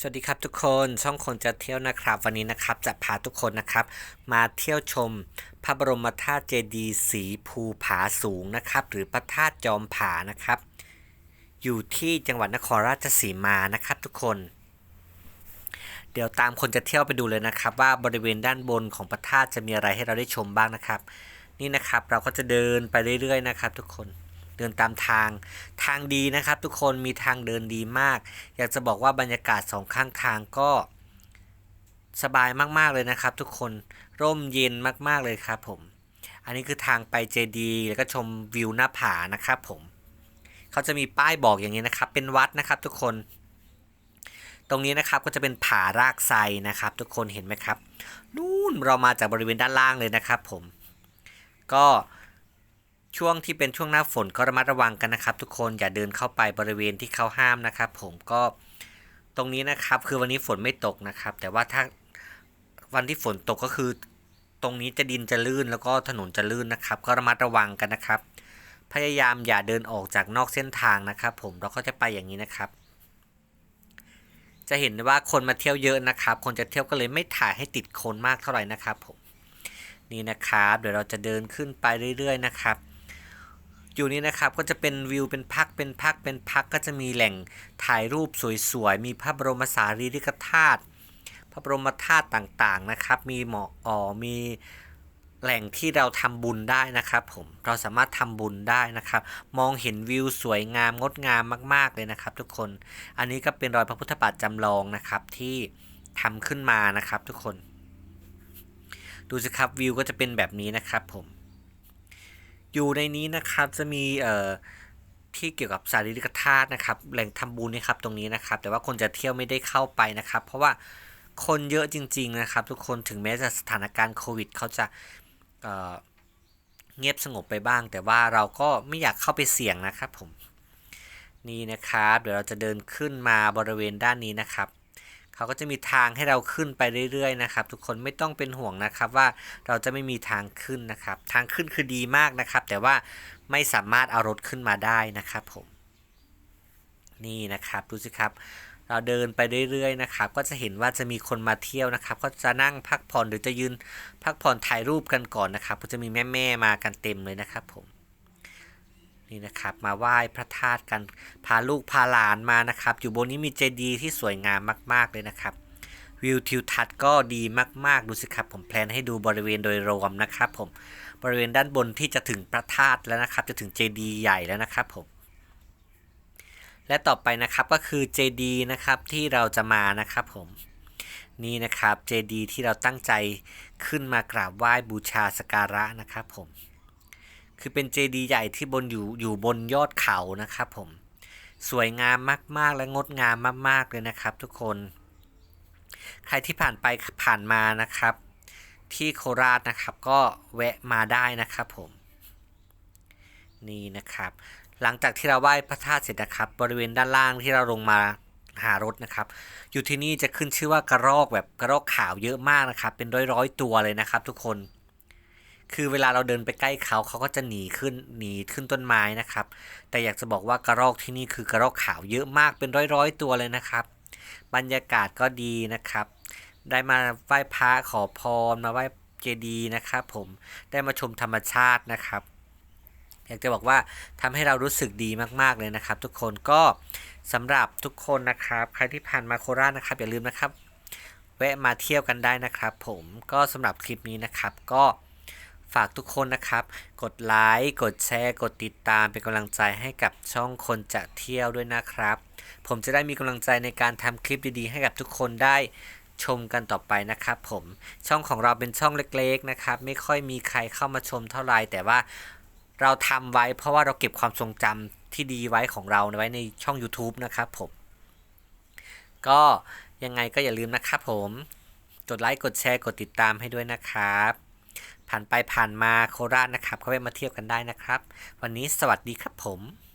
สวัสดีครับทุกคนช่องคนจะเที่ยวนะครับ วันนี้นะครับจะพาทุกคนนะครับ มาเที่ยวชม พระบรมธาตุเจดีย์สีภูผาสูงนะครับ หรือพระธาตุจอมผานะครับ อยู่ที่จังหวัดนครราชสีมานะครับทุกคน เดี๋ยวตามคนจะเที่ยวไปดูเลยนะครับ ว่าบริเวณด้านบนของพระธาตุจะมีอะไรให้เราได้ชมบ้างนะครับ นี่นะครับเราก็จะเดินไปเรื่อยๆนะครับ ทุกคน เดินตามทาง ทางดีนะครับ ทุกคนมีทางเดินดีมาก อยากจะบอกว่าบรรยากาศสองข้างทางก็สบายมากๆเลยนะครับ ทุกคนร่มเย็นมากๆเลยครับผม อันนี้คือทางไปเจดีย์แล้วก็ชมวิวหน้าผานะครับผมเขาจะมีป้ายบอกอย่างนี้นะครับ เป็นวัดนะครับ ทุกคน ตรงนี้นะครับก็จะเป็นผารากไซนะครับ ทุกคนเห็นไหมครับนู่นเรามาจากบริเวณด้านล่างเลยนะครับ ผม ก็ ช่วงที่เป็นช่วงหน้าฝนก็ระมัดระวังกันนะครับ ทุกคนอย่าเดินเข้าไปบริเวณที่เขาห้ามนะครับ ผมก็ตรงนี้นะครับ คือวันนี้ฝนไม่ตกนะครับ แต่ว่าถ้าวันที่ฝนตกก็คือ ตรงนี้จะดินจะลื่นแล้วก็ถนนจะลื่นนะครับ ก็ระมัดระวังกันนะครับ พยายามอย่าเดินออกจากนอกเส้นทางนะครับ ผมเราก็จะไปอย่างนี้นะครับ จะเห็นว่าคนมาเที่ยวเยอะนะครับ คนจะเที่ยวก็เลยไม่ถ่ายให้ติดคนมากเท่าไหร่นะครับผมนี่นะครับ เดี๋ยวเราจะเดินขึ้นไปเรื่อย ๆ นะครับ อยู่นี่นะครับก็จะเป็นวิวเป็นพักเป็นพักเป็นพักก็จะมีแหล่งถ่ายรูปสวยๆ มีพระบรมสารีริกธาตุพระบรมธาตุต่างๆนะครับ มีหมอกอ๋อมีแหล่งที่เราทำบุญได้นะครับ ผมเราสามารถทำบุญได้นะครับ มองเห็นวิวสวยงามงดงามมาก ๆเลยนะครับ ทุกคนอันนี้ก็เป็นรอยพระพุทธบาทจำลองนะครับที่ทำขึ้นมานะครับ ทุกคน ดูสิครับวิวก็จะเป็นแบบนี้นะครับผม อยู่ในนี้นะครับจะมีเอ่อที่เกี่ยวกับสารีริกธาตุนะครับ แหล่งทำบุญนะครับตรงนี้นะครับ แต่ว่าคนจะเที่ยวไม่ได้เข้าไปนะครับ เพราะว่าคนเยอะจริง ๆนะครับ ทุกคนถึงแม้จะสถานการณ์โควิดเขาจะเอ่อเงียบสงบไปบ้าง แต่ว่าเราก็ไม่อยากเข้าไปเสี่ยงนะครับผมนี่นะครับ เดี๋ยวเราจะเดินขึ้นมาบริเวณด้านนี้นะครับ เขาก็จะมีทางให้เราขึ้นไปเรื่อยๆนะครับ ทุกคนไม่ต้องเป็นห่วงนะครับว่าเราจะไม่มีทางขึ้นนะครับ ทางขึ้นคือดีมากนะครับ แต่ว่าไม่สามารถเอารถขึ้นมาได้นะครับผม นี่นะครับดูสิครับ เราเดินไปเรื่อยๆนะครับ ก็จะเห็นว่าจะมีคนมาเที่ยวนะครับ ก็จะนั่งพักผ่อนหรือจะยืนพักผ่อนถ่ายรูปกันก่อนนะครับ ก็จะมีแม่ๆมากันเต็มเลยนะครับผม นี่นะครับมาไหว้พระธาตุกันพาลูกพาหลานมานะครับ อยู่บนนี้มีเจดีย์ที่สวยงามมาก ๆ เลยนะครับ วิวทิวทัศน์ก็ดีมากๆดูสิครับ ผมแพลนให้ดูบริเวณโดยรวมนะครับผมบริเวณด้านบนที่จะถึงพระธาตุแล้วนะครับ จะถึงเจดีย์ใหญ่แล้วนะครับผมและต่อไปนะครับก็คือเจดีย์นะครับที่เราจะมานะครับผมนี่นะครับเจดีย์ที่เราตั้งใจขึ้นมากราบไหว้บูชาสกการะนะครับผม คือเป็นเจดีย์ใหญ่ที่บนอยู่อยู่บนยอดเขานะครับผมสวยงามมาก ๆ และงดงามมาก ๆ เลยนะครับ ทุกคน ใครที่ผ่านไปผ่านมานะครับ ที่โคราชนะครับ ก็แวะมาได้นะครับผม นี่นะครับ หลังจากที่เราไหว้พระธาตุเสร็จนะครับ บริเวณด้านล่างที่เราลงมาหารถนะครับ อยู่ที่นี่จะขึ้นชื่อว่ากระรอกแบบกระรอกขาวเยอะมากนะครับ เป็นร้อยร้อยๆตัวเลยนะครับ ทุกคน คือเวลาเราเดินไปใกล้เขาเขาก็จะหนีขึ้นหนีขึ้นต้นไม้นะครับ แต่อยากจะบอกว่ากระรอกที่นี่คือกระรอกขาวเยอะมากเป็นร้อยร้อยๆตัวเลยนะครับ บรรยากาศก็ดีนะครับ ได้มาไหว้พระขอพรมาไหว้เจดีย์นะครับ ผมได้มาชมธรรมชาตินะครับ อยากจะบอกว่าทำให้เรารู้สึกดีมากๆเลยนะครับ ทุกคนก็สำหรับทุกคนนะครับ ใครที่ผ่านมาโคราชนะครับอย่าลืมนะครับแวะมาเที่ยวกันได้นะครับ ผมก็สำหรับคลิปนี้นะครับก็ ฝากทุกคนนะครับ กดไลค์กดแชร์ กดติดตามเป็นกำลังใจให้กับช่องคนจะเที่ยวด้วยนะครับ ผมจะได้มีกำลังใจในการทำคลิปดีๆ ให้กับทุกคนได้ชมกันต่อไปนะครับผมช่องของเราเป็นช่องเล็กๆนะครับ ไม่ค่อยมีใครเข้ามาชมเท่าไหร่แต่ว่าเราทำไว้เพราะว่าเราเก็บความทรงจำที่ดีไว้ของเราไว้ในช่อง YouTube นะครับผม ก็ยังไงก็อย่าลืมนะครับผม กดไลค์กดแชร์กดติดตามให้ด้วยนะครับ ผ่านไปผ่านมาโคราชนะครับก็แวะมาเที่ยวกันได้นะครับ วันนี้สวัสดีครับผม